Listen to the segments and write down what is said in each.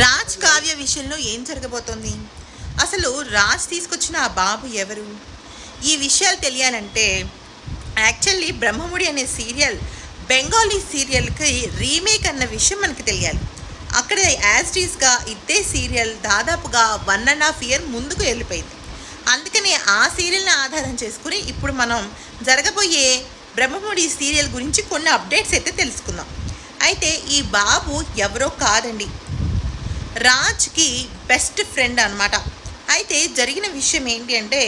రాజ్ కావ్య విషయంలో ఏం జరగబోతోంది? అసలు రాజ్ తీసుకొచ్చిన ఆ బాబు ఎవరు? ఈ విషయాలు తెలియాలంటే యాక్చువల్లీ బ్రహ్మముడి అనే సీరియల్ బెంగాలీ సీరియల్కి రీమేక్ అన్న విషయం మనకు తెలియాలి. అక్కడ యాజ్ టీస్గా ఇదే సీరియల్ దాదాపుగా వన్ అండ్ హాఫ్ ఇయర్ ముందుకు వెళ్ళిపోయింది. అందుకనే ఆ సీరియల్ని ఆధారం చేసుకుని ఇప్పుడు మనం జరగబోయే బ్రహ్మముడి సీరియల్ గురించి కొన్ని అప్డేట్స్ అయితే తెలుసుకుందాం. అయితే ఈ బాబు ఎవరో కాదండి. రాజ్కి బెస్ట్ ఫ్రెండ్ అనమాట అయితే జరిగిన విషయం ఏంటి అంటే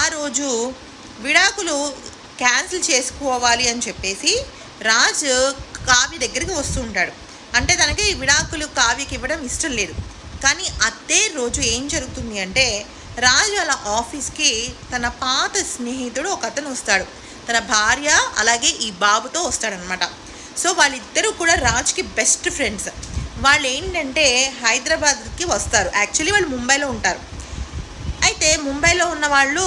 ఆ రోజు విడాకులు క్యాన్సిల్ చేసుకోవాలి అని చెప్పేసి రాజ్ కావ్య దగ్గరికి వస్తూ ఉంటాడు. అంటే తనకి విడాకులు కావ్యకి ఇవ్వడం ఇష్టం లేదు. కానీ అదే రోజు ఏం జరుగుతుంది అంటే రాజు అలా ఆఫీస్కి తన పాత స్నేహితుడు ఒక అతను వస్తాడు. తన భార్య అలాగే ఈ బాబుతో వస్తాడనమాట సో వాళ్ళిద్దరూ కూడా రాజ్కి బెస్ట్ ఫ్రెండ్స్. వాళ్ళు ఏంటంటే హైదరాబాద్కి వస్తారు. యాక్చువల్లీ వాళ్ళు ముంబైలో ఉంటారు. అయితే ముంబైలో ఉన్న వాళ్ళు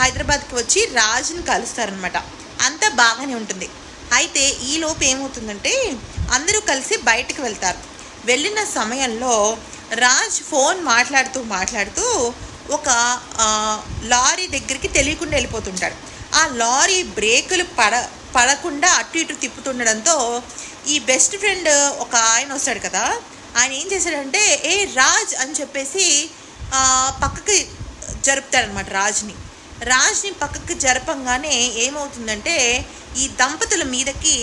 హైదరాబాద్కి వచ్చి రాజుని కలుస్తారనమాట అంతా బాగానే ఉంటుంది. అయితే ఈ లోపు ఏమవుతుందంటే అందరూ కలిసి బయటకు వెళ్తారు. వెళ్ళిన సమయంలో రాజ్ ఫోన్ మాట్లాడుతూ మాట్లాడుతూ ఒక లారీ దగ్గరికి తెలియకుండా వెళ్ళిపోతుంటాడు. ఆ లారీ బ్రేకులు పడ పడకుండా అటు ఇటు తిప్పుతుండడంతో ఈ బెస్ట్ ఫ్రెండ్ ఒక ఆయన వస్తాడు కదా ఆయన ఏం చేశాడంటే ఏ రాజ్ అని చెప్పేసి పక్కకి జరుపుతాడనమాట రాజ్ని. రాజ్ని పక్కకి జరపంగానే ఏమవుతుందంటే ఈ దంపతుల మీదకి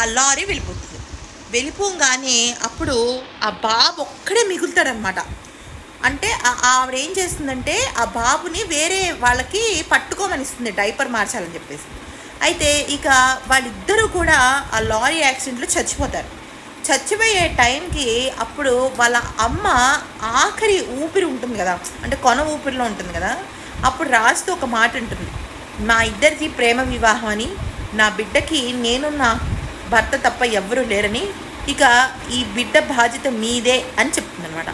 ఆ లారీ వెళ్ళిపోతుంది. వెళ్ళిపోగానే అప్పుడు ఆ బాబు ఒక్కడే మిగులుతాడనమాట అంటే ఆవిడ ఏం చేస్తుందంటే ఆ బాబుని వేరే వాళ్ళకి పట్టుకోమనిస్తుంది డైపర్ మార్చాలని చెప్పేసి. అయితే ఇక వాళ్ళిద్దరూ కూడా ఆ లారీ యాక్సిడెంట్లో చచ్చిపోతారు. చచ్చిపోయే టైంకి అప్పుడు వాళ్ళ అమ్మ ఆఖరి ఊపిరి ఉంటుంది కదా అంటే కొన ఊపిరిలో ఉంటుంది కదా అప్పుడు రాజుతో ఒక మాట ఉంటుంది. మా ఇద్దరిది ప్రేమ వివాహం అని నా బిడ్డకి నేను నా భర్త తప్ప ఎవ్వరూ లేరని ఇక ఈ బిడ్డ బాధ్యత మీదే అని చెప్తుందనమాట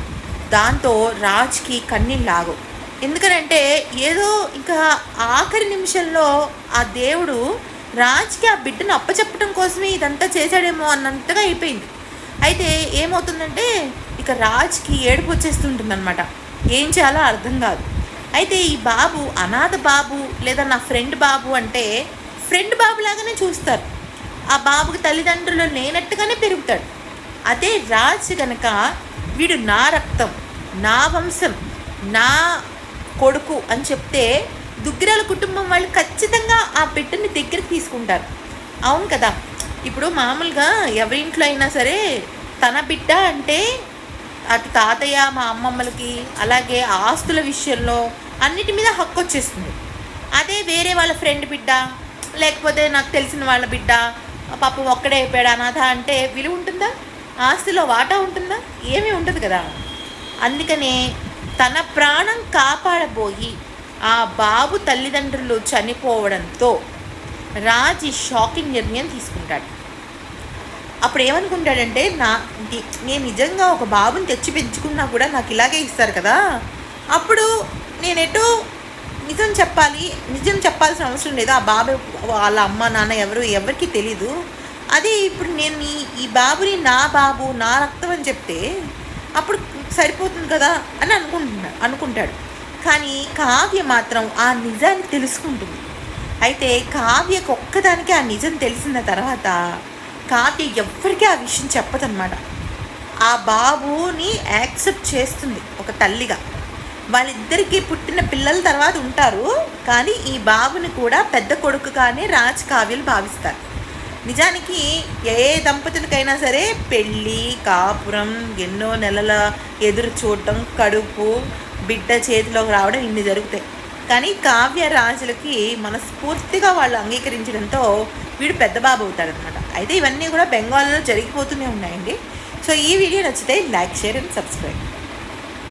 దాంతో రాజ్కి కన్నీళ్ళు లాగు ఎందుకనంటే ఏదో ఇంకా ఆఖరి నిమిషంలో ఆ దేవుడు రాజ్కి ఆ బిడ్డను అప్పచెప్పడం కోసమే ఇదంతా చేశాడేమో అన్నంతగా అయిపోయింది. అయితే ఏమవుతుందంటే ఇక రాజ్కి ఏడుపు వచ్చేస్తుంటుందన్నమాట. ఏం చేయాలో అర్థం కాదు. అయితే ఈ బాబు అనాథ బాబు లేదా నా ఫ్రెండ్ బాబు అంటే ఫ్రెండ్ బాబు లాగానే చూస్తారు. ఆ బాబుకి తల్లిదండ్రులు లేనట్టుగానే పెరుగుతాడు. అదే రాజ్ కనుక వీడు నా రక్తం నా వంశం నా కొడుకు అని చెప్తే దుగ్గిరాల కుటుంబం వాళ్ళు ఖచ్చితంగా ఆ బిడ్డని దగ్గరికి తీసుకుంటారు. అవును కదా? ఇప్పుడు మామూలుగా ఎవరి ఇంట్లో అయినా సరే తన బిడ్డ అంటే అటు తాతయ్య మా అమ్మమ్మలకి అలాగే ఆస్తుల విషయంలో అన్నిటి మీద హక్కు వచ్చేస్తుంది. అదే వేరే వాళ్ళ ఫ్రెండ్ బిడ్డ లేకపోతే నాకు తెలిసిన వాళ్ళ బిడ్డ పాపం ఒక్కడే అయిపోయాడు అనాథ అంటే విలువ ఉంటుందా? ఆస్తిలో వాటా ఉంటుందా? ఏమీ ఉండదు కదా. అందుకనే తన ప్రాణం కాపాడబోయి ఆ బాబు తల్లిదండ్రులు చనిపోవడంతో రాజీ షాకింగ్ నిర్ణయం తీసుకుంటాడు. అప్పుడు ఏమనుకుంటాడంటే నా నేను నిజంగా ఒక బాబుని తెచ్చి పెంచుకున్నా కూడా నాకు ఇలాగే ఇస్తారు కదా. అప్పుడు నేను ఎటో నిజం చెప్పాలి నిజం చెప్పాల్సిన అవసరం లేదు. ఆ బాబు వాళ్ళ అమ్మ నాన్న ఎవరు ఎవరికి తెలీదు. అదే ఇప్పుడు నేను ఈ బాబుని నా బాబు నా రక్తం అని చెప్తే అప్పుడు సరిపోతుంది కదా అని అనుకుంటున్నా అనుకుంటాడు. కానీ కావ్య మాత్రం ఆ నిజాన్ని తెలుసుకుంటుంది. అయితే కావ్యకు ఒక్కదానికి ఆ నిజం తెలిసిన తర్వాత కావ్య ఎవ్వరికీ ఆ విషయం చెప్పదన్నమాట. ఆ బాబుని యాక్సెప్ట్ చేస్తుంది ఒక తల్లిగా. వాళ్ళిద్దరికీ పుట్టిన పిల్లల తర్వాత ఉంటారు కానీ ఈ బాబుని కూడా పెద్ద కొడుకుగానే రాజ్ కావ్యలు భావిస్తారు. నిజానికి ఏ దంపతులకైనా సరే పెళ్ళి కాపురం ఎన్నో నెలల ఎదురు చూడటం కడుపు బిడ్డ చేతిలోకి రావడం ఇన్ని జరుగుతాయి. కానీ కావ్య రాజులకి మనస్ఫూర్తిగా వాళ్ళు అంగీకరించడంతో వీడు పెద్ద బాబు అవుతాడనమాట అయితే ఇవన్నీ కూడా బెంగాల్లో జరిగిపోతూనే ఉన్నాయండి. సో ఈ వీడియో నచ్చితే లైక్ షేర్ అండ్ సబ్స్క్రైబ్.